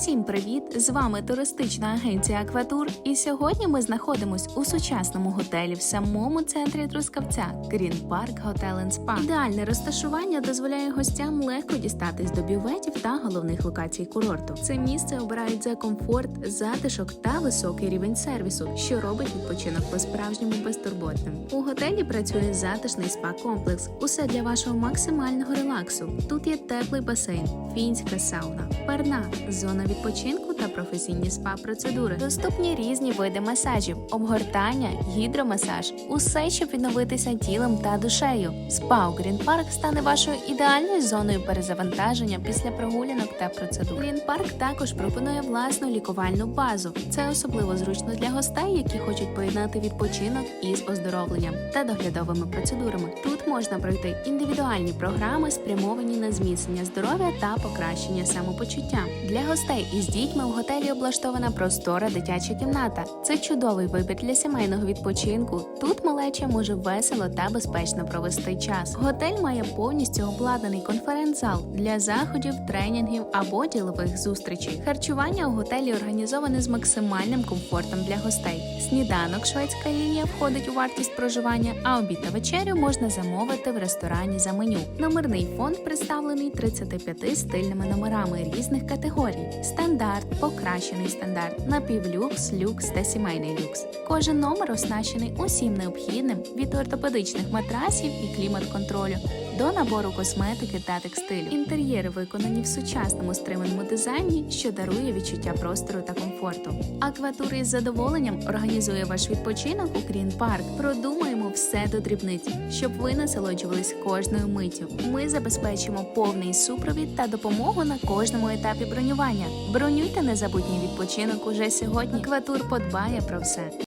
Усім привіт! З вами туристична агенція Акватур. І сьогодні ми знаходимось у сучасному готелі в самому центрі Трускавця Green Park Hotel and Spa. Ідеальне розташування дозволяє гостям легко дістатись до бюветів та головних локацій курорту. Це місце обирають за комфорт, затишок та високий рівень сервісу, що робить відпочинок по-справжньому безтурботним. У готелі працює затишний спа-комплекс. Усе для вашого максимального релаксу. Тут є теплий басейн, фінська сауна, парна, зона відпочинку та професійні спа-процедури. Доступні різні види масажів, обгортання, гідромасаж, усе, щоб відновитися тілом та душею. Спа у Green Park стане вашою ідеальною зоною перезавантаження після прогулянок та процедур. Green Park також пропонує власну лікувальну базу. Це особливо зручно для гостей, які хочуть поєднати відпочинок із оздоровленням та доглядовими процедурами. Тут можна пройти індивідуальні програми, спрямовані на зміцнення здоров'я та покращення самопочуття. Для гостей із дітьми у готелі облаштована простора дитяча кімната. Це чудовий вибір для сімейного відпочинку. Тут малеча може весело та безпечно провести час. Готель має повністю обладнаний конференц-зал для заходів, тренінгів або ділових зустрічей. Харчування у готелі організоване з максимальним комфортом для гостей. Сніданок шведська лінія входить у вартість проживання, а обід та вечерю можна замовити в ресторані за меню. Номерний фонд представлений 35 стильними номерами різних категорій: стандарт, покращений стандарт, напівлюкс, люкс та сімейний люкс. Кожен номер оснащений усім необхідним від ортопедичних матрасів і клімат-контролю до набору косметики та текстилю. Інтер'єри виконані в сучасному стриманому дизайні, що дарує відчуття простору та комфорту. Акватура із задоволенням організує ваш відпочинок у Green Park. Продумаємо все до дрібниць, щоб ви насолоджувались кожною миттю. Ми забезпечимо повний супровід та допомогу на кожному етапі бронювання. Бронюйте незабутній відпочинок уже сьогодні. Акватур подбає про все.